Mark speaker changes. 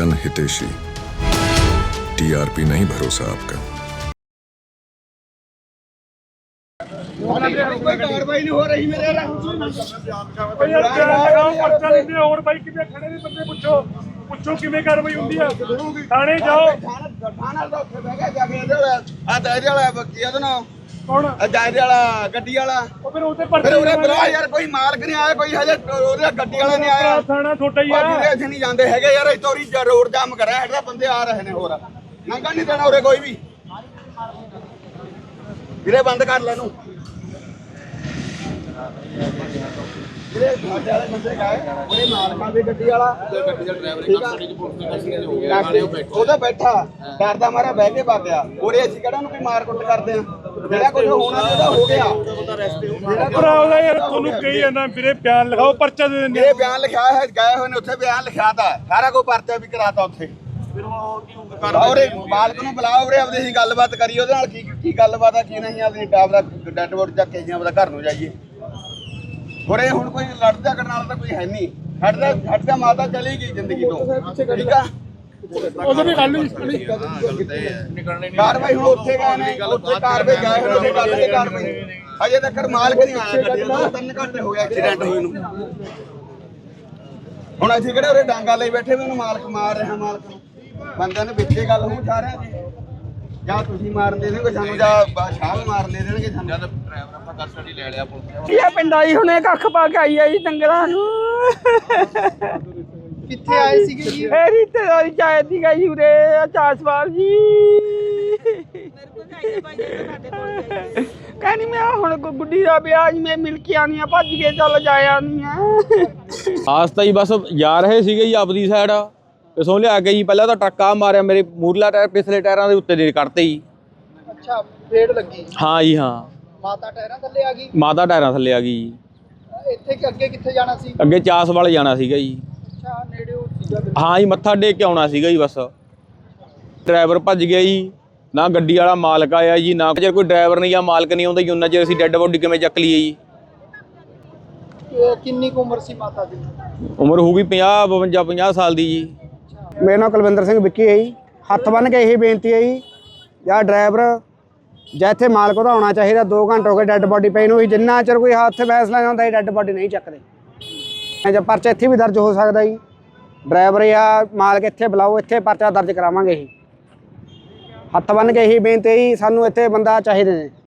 Speaker 1: Hiteshi TRP नहीं भरोसा आपका
Speaker 2: ਕੋਈ ਕਾਰਵਾਈ ਨਹੀਂ ਹੋ ਰਹੀ ਮੇਰੇ ਨਾਲ
Speaker 3: ਓ ਯਾਰ ਕਿਹੜਾ ਪਰਚਾ ਲੈਂਦੇ ਆ? ਹੋਰ ਬਾਈ ਕਿਵੇਂ ਖੜੇ ਨੇ ਬੰਦੇ ਪੁੱਛੋ ਪੁੱਛੋ ਕਿਵੇਂ ਕਾਰਵਾਈ ਹੁੰਦੀ ਆ ਥਾਣੇ ਜਾਓ
Speaker 2: ਥਾਣਾ ਦਾ ਉੱਥੇ ਬਹਿ ਗਿਆ ਜਾ ਕੇ ਇਹਦੇ ਵਾਲਾ ਆ ਦਾਇਰੇ ਵਾਲਾ ਬੱਕੀ ਇਹਦਾ ਨਾਮ
Speaker 3: ਕੌਣ?
Speaker 2: ਵਾਲਾ ਗੱਡੀ ਵਾਲਾ।
Speaker 3: ਉਹ ਫਿਰ ਉਹਦੇ
Speaker 2: ਫਿਰ
Speaker 3: ਪਰਚੇ
Speaker 2: ਉਹਨੇ ਬੁਲਾ ਯਾਰ ਕੋਈ ਮਾਲਕ ਨਹੀਂ ਆਇਆ ਕੋਈ ਹਜੇ ਉਹਦੇ ਗੱਡੀ ਵਾਲਾ ਨਹੀਂ ਆਇਆ।
Speaker 3: ਥਾਣਾ ਛੋਟਾ ਹੀ
Speaker 2: ਉਹ
Speaker 3: ਆ
Speaker 2: ਵੀਰੇ ਇੱਥੇ ਨਹੀਂ ਜਾਂਦੇ ਹੈਗੇ ਯਾਰ ਇਤੋਰੀ ਰੋਡ ਜਾਮ ਕਰਿਆ ਹੈਗਾ ਬੰਦੇ ਆ ਰਹੇ ਨੇ ਹੋਰ। ਨੰਗਾ ਨਹੀਂ ਦੇਣਾ ਉਰੇ ਕੋਈ ਵੀ। ਵੀਰੇ ਬੰਦ ਕਰ ਲੈ ਨੂੰ ਵੀਰੇ ਸਾਡੇ ਵਾਲੇ ਬੰਦੇ ਗਏ ਉਹਨੇ ਮਾਲਕਾਂ ਦੀ ਗੱਡੀ ਵਾਲਾ। ਗੱਡੀ ਦਾ ਡਰਾਈਵਰ ਉਹਦਾ ਬੈਠਾ ਡਰਦਾ ਮਾਰਾ ਬਹਿ ਕੇ ਬਾਗਿਆ ਉਹਰੇ ਅਸੀਂ ਕਿਹੜਾ ਨੂੰ ਕੋਈ ਮਾਰ ਕੁੱਟ ਕਰਦੇ ਆ? ਜਿਹੜਾ ਕੁਝ ਹੋਣਾ ਉਹਦਾ ਹੋ ਗਿਆ। ਜਿਹੜਾ ਕੁਛ-
Speaker 3: ਭਰਾਵਾ ਯਾਰ ਤੁਹਾਨੂੰ ਕਹੀ ਜਾਂਦਾ ਵੀਰੇ ਬਿਆਨ ਲਿਖਾਓ ਪਰਚਾ ਦੇ ਦਿੰਦੇ
Speaker 2: ਇਹ ਬਿਆਨ ਲਿਖਿਆ ਹੈ ਗਏ ਹੋਏ ਨੇ ਉੱਥੇ ਬਿਆਨ ਲਿਖਿਆ ਤਾ ਸਾਰਾ ਕੋ ਪਰਚਾ ਵੀ ਕਰਾਤਾ ਉੱਥੇ। ਔਰੇ ਮਾਲਕ ਨੂੰ ਬੁਲਾਓ ਵੀਰੇ ਆਪਣੀ ਅਸੀਂ ਗੱਲਬਾਤ ਕਰੀ ਉਹਦੇ ਨਾਲ ਕੀ ਕੀ ਗੱਲਬਾਤ ਆ ਕੀ ਨਹੀਂ ਆਪਣੀ ਟਾਪ ਦਾ ਡੈਡ ਬੋਰਡ ਚੱਕ ਕੇ ਅਸੀਂ ਆਪਦਾ ਘਰ ਨੂੰ ਜਾਈਏ। ਹੋਰੇ ਹੁਣ ਕੋਈ ਲੜ ਝਗੜਨ ਵਾਲਾ ਤਾਂ ਕੋਈ ਹੈ ਨਹੀਂ। ਹਟਦਾ ਹਟਦਾ ਮਾਤਾ ਚਲੀ ਗਈ ਜ਼ਿੰਦਗੀ ਤੋਂ। ਠੀਕ ਆ?
Speaker 3: ਉਦੋਂ ਵੀ ਗੱਲ ਨਹੀਂ
Speaker 2: ਕਾਰਵਾਈ ਹੁਣ ਉੱਥੇ ਗਏ ਨੇ ਉੱਥੇ ਕਾਰਵਾਈ ਗਏ ਹੋਏ ਨੇ ਗੱਲ ਨਹੀਂ ਕਾਰਵਾਈ। ਅਜੇ ਤੱਕ ਮਾਲਕ ਨਹੀਂ ਆਇਆ ਗੱਡੀ ਦਾ ਤਿੰਨ ਘੰਟੇ ਹੋ ਗਏ ਐਕਸੀਡੈਂਟ ਹੋਏ ਨੂੰ। ਹੁਣ ਅਸੀਂ ਕਿਹੜੇ ਉਰੇ ਡਾਂਗਾ ਲਈ ਬੈਠੇ ਵੀ ਉਹਨੂੰ ਮਾਲਕ ਮਾਰ ਰਿਹਾ ਮਾਲਕ। ਨੂੰ ਬੰਦਿਆਂ ਨੇ ਵਿੱਚੇ ਗੱਲ ਦੀ ਜਾਂ। ਤੁਸੀਂ ਮਾਰ ਦੇ ਦੇਣਗੇ ਸਾਨੂੰ ਜਾਂ ਬਾਦਸ਼ਾਹ ਮਾਰ ਦੇ ਦੇਣਗੇ ਸਾਨੂੰ। ਜਦ ਡਰਾਈਵਰ ਆਪਾਂ ਕਸਟਡੀ ਲੈ ਲਿਆ ਪੁਲਿਸ
Speaker 4: ਇਹ ਪਿੰਡਾਂ ਹੀ ਹੁਣੇ ਕੱਖ ਪਾ ਕੇ ਆਈ ਆ ਜੀ ਡੰਗਰਾਂ ਨੂੰ।
Speaker 2: ਕਿੱਥੇ ਆਏ ਸੀਗੇ ਜੀ?
Speaker 4: ਇਹ ਰਿਸ਼ਤੇਦਾਰੀ ਚਾਹੇ ਦੀ ਗਈ ਉਰੇ ਚਾਸਵਾਲ ਜੀ। ਕਹਿੰਦੀ ਮੈਂ ਹੁਣ ਗੁ- ਗੁੱਡੀ ਦਾ ਵਿਆਹ ਜੀ ਮੈਂ ਮਿਲ ਕੇ ਆਨੀ ਆ ਭੱਜ ਕੇ ਚੱਲ ਜਾਇਆ ਨਹੀਂ ਆ।
Speaker 5: ਆਸਤਾ ਹੀ ਬਸ ਜਾ ਰਹੇ ਸੀਗੇ ਜੀ ਆਪਦੀ ਸਾਈਡ ਪਿਛੋਂ ਲਿਆ ਕੇ ਜੀ ਪਹਿਲਾਂ ਤਾਂ ਟਰੱਕਾ ਮਾਰਿਆ ਮੇਰੇ ਮੂਰਲਾ ਟਾਇਰ ਪਿਛਲੇ ਟਾਇਰਾਂ ਦੇ ਉੱਤੇ ਦੇ ਕੱਢਤੇ ਜੀ।
Speaker 6: ਅੱਛਾ ਫੇੜ ਲੱਗੀ।
Speaker 5: ਹਾਂ ਜੀ ਹਾਂ।
Speaker 6: ਮਾਤਾ ਟਾਇਰਾਂ ਥੱਲੇ ਆ ਗਈ?
Speaker 5: ਮਾਤਾ ਟਾਇਰਾਂ ਥੱਲੇ ਆ ਗਈ ਜੀ।
Speaker 6: ਇੱਥੇ ਕਿ ਅੱਗੇ ਕਿੱਥੇ ਜਾਣਾ ਸੀ?
Speaker 5: ਅੱਗੇ ਚਾਸ ਵਾਲੇ ਜਾਣਾ ਸੀਗਾ ਜੀ।
Speaker 6: ਸੀਗਾ
Speaker 5: ਹਾਂ ਜੀ ਮੱਥਾ ਟੇਕ ਕੇ ਆਉਣਾ ਸੀਗਾ ਜੀ ਬਸ। ਡਰਾਈਵਰ ਭੱਜ ਗਿਆ ਜੀ ਨਾ ਗੱਡੀ ਵਾਲਾ ਮਾਲਕ ਆਇਆ ਜੀ ਨਾ ਜੇ ਕੋਈ ਡਰਾਈਵਰ ਨਹੀਂ ਜਾਂ ਮਾਲਕ ਨਹੀਂ ਆਉਂਦਾ ਜੀ ਉਹਨਾਂ ਚਿਰ ਅਸੀਂ ਡੈੱਡ ਬੋਡੀ ਕਿਵੇਂ ਚੱਕ ਲਈਏ ਜੀ।
Speaker 6: ਕਿੰਨੀ ਕੁ ਉਮਰ ਸੀ ਮਾਤਾ ਦੀ?
Speaker 5: ਉਮਰ ਹੋਊਗੀ 50 52 50 ਸਾਲ ਦੀ ਜੀ।
Speaker 4: ਮੇਰਾ ਨਾਮ ਕੁਲਵਿੰਦਰ ਸਿੰਘ ਵਿੱਕੀ ਹੈ ਜੀ। ਹੱਥ ਬੰਨ ਕੇ ਇਹੀ ਬੇਨਤੀ ਹੈ ਜੀ ਜਾਂ ਡਰਾਈਵਰ ਜਾਂ ਇੱਥੇ ਮਾਲਕ ਉਹਦਾ ਆਉਣਾ ਚਾਹੀਦਾ 2 ਘੰਟੇ ਹੋ ਗਏ ਡੈੱਡ ਬੋਡੀ ਪਈ ਨੂੰ ਜਿੰਨਾ ਚਿਰ ਕੋਈ ਹੱਥ ਫੈਸਲਾ ਨਹੀਂ ਹੁੰਦਾ ਇਹ ਡੈੱਡ ਬੋਡੀ ਨਹੀਂ ਚੱਕਦੇ। ਜਾਂ ਪਰਚਾ ਇੱਥੇ ਵੀ ਦਰਜ ਹੋ ਸਕਦਾ ਜੀ। ਡਰਾਈਵਰ ਜਾਂ ਮਾਲਕ ਇੱਥੇ ਬੁਲਾਓ, ਇੱਥੇ ਪਰਚਾ ਦਰਜ ਕਰਾਵਾਂਗੇ ਜੀ ਹੱਥ ਬੰਨ ਕੇ ਹੀ ਬੇਨਤੀ ਹੀ ਸਾਨੂੰ ਇੱਥੇ ਬੰਦਾ ਚਾਹੀਦੇ ਨੇ